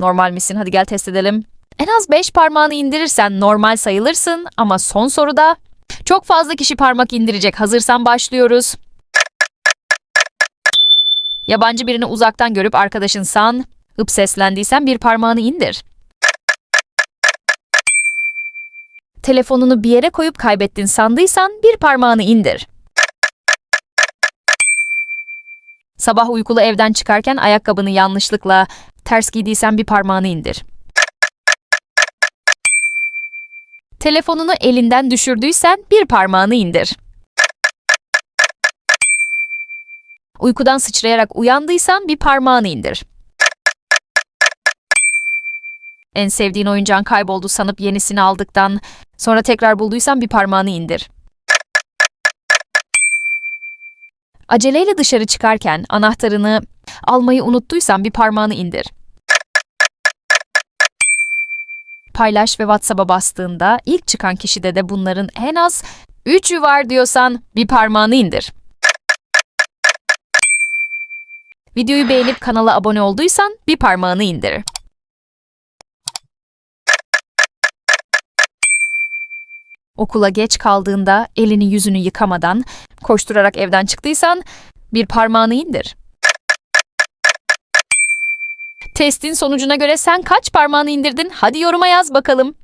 Normal misin? Hadi gel test edelim. En az 5 parmağını indirirsen normal sayılırsın ama son soruda çok fazla kişi parmak indirecek. Hazırsan başlıyoruz. Yabancı birini uzaktan görüp arkadaşınsan, hıp seslendiysen bir parmağını indir. Telefonunu bir yere koyup kaybettin sandıysan bir parmağını indir. Sabah uykulu evden çıkarken ayakkabını yanlışlıkla ters giydiysen bir parmağını indir. Telefonunu elinden düşürdüysen bir parmağını indir. Uykudan sıçrayarak uyandıysan bir parmağını indir. En sevdiğin oyuncağın kayboldu sanıp yenisini aldıktan sonra tekrar bulduysan bir parmağını indir. Aceleyle dışarı çıkarken anahtarını almayı unuttuysan bir parmağını indir. Paylaş ve WhatsApp'a bastığında ilk çıkan kişide de bunların en az 3'ü var diyorsan bir parmağını indir. Videoyu beğenip kanala abone olduysan bir parmağını indir. Okula geç kaldığında elini yüzünü yıkamadan koşturarak evden çıktıysan bir parmağını indir. Testin sonucuna göre sen kaç parmağını indirdin? Hadi yoruma yaz bakalım.